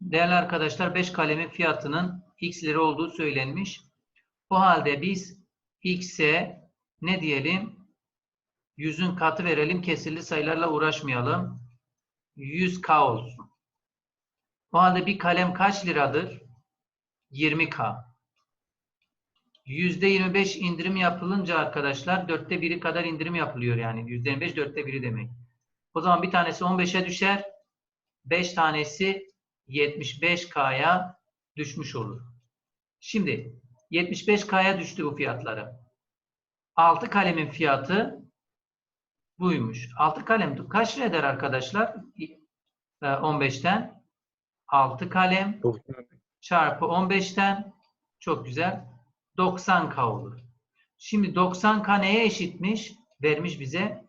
Değerli arkadaşlar 5 kalemin fiyatının x lira olduğu söylenmiş. O halde biz x'e ne diyelim? 100'ün katı verelim. Kesirli sayılarla uğraşmayalım. 100k olsun. O halde bir kalem kaç liradır? 20k. %25 indirim yapılınca arkadaşlar dörtte biri kadar indirim yapılıyor yani. %25 dörtte biri demek. O zaman bir tanesi 15'e düşer. 5 tanesi 75K'ya düşmüş olur. Şimdi 75K'ya düştü bu fiyatları. 6 kalemin fiyatı buymuş. 6 kalem kaç lira eder arkadaşlar? Ee, 15'ten 6 kalem çarpı 15'ten çok güzel 90K olur. Şimdi 90K neye eşitmiş? Vermiş bize.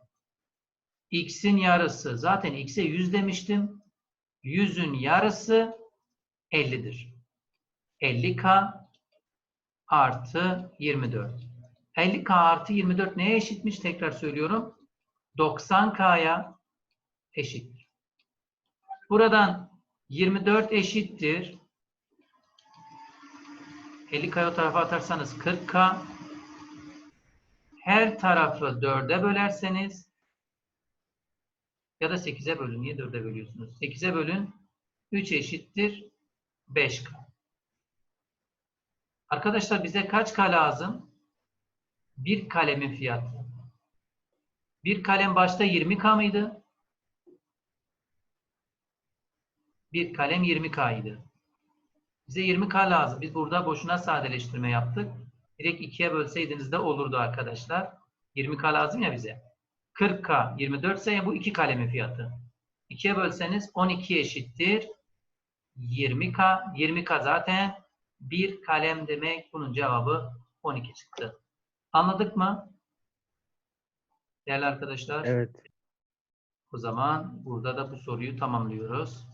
X'in yarısı. Zaten X'e 100 demiştim. 100'ün yarısı 50'dir. 50K artı 24. 50K artı 24 neye eşitmiş? Tekrar söylüyorum. 90K'ya eşittir. Buradan 24 eşittir. 50K'yı o tarafa atarsanız 40K. Her tarafı 4'e bölerseniz ya da 8'e bölün. Niye 4'e bölüyorsunuz? 8'e bölün. 3 eşittir 5K. Arkadaşlar bize kaç K lazım? Bir kalemin fiyatı. Bir kalem başta 20K mıydı? Bir kalem 20K idi. Bize 20K lazım. Biz burada boşuna sadeleştirme yaptık. Direkt 2'ye bölseydiniz de olurdu arkadaşlar. 20K lazım ya bize. 40K 24 ise bu 2 kalemin fiyatı. 2'ye bölseniz 12 eşittir. 20K. 20K zaten bir kalem demek. Bunun cevabı 12 çıktı. Anladık mı? Değerli arkadaşlar. Evet. O zaman burada da bu soruyu tamamlıyoruz.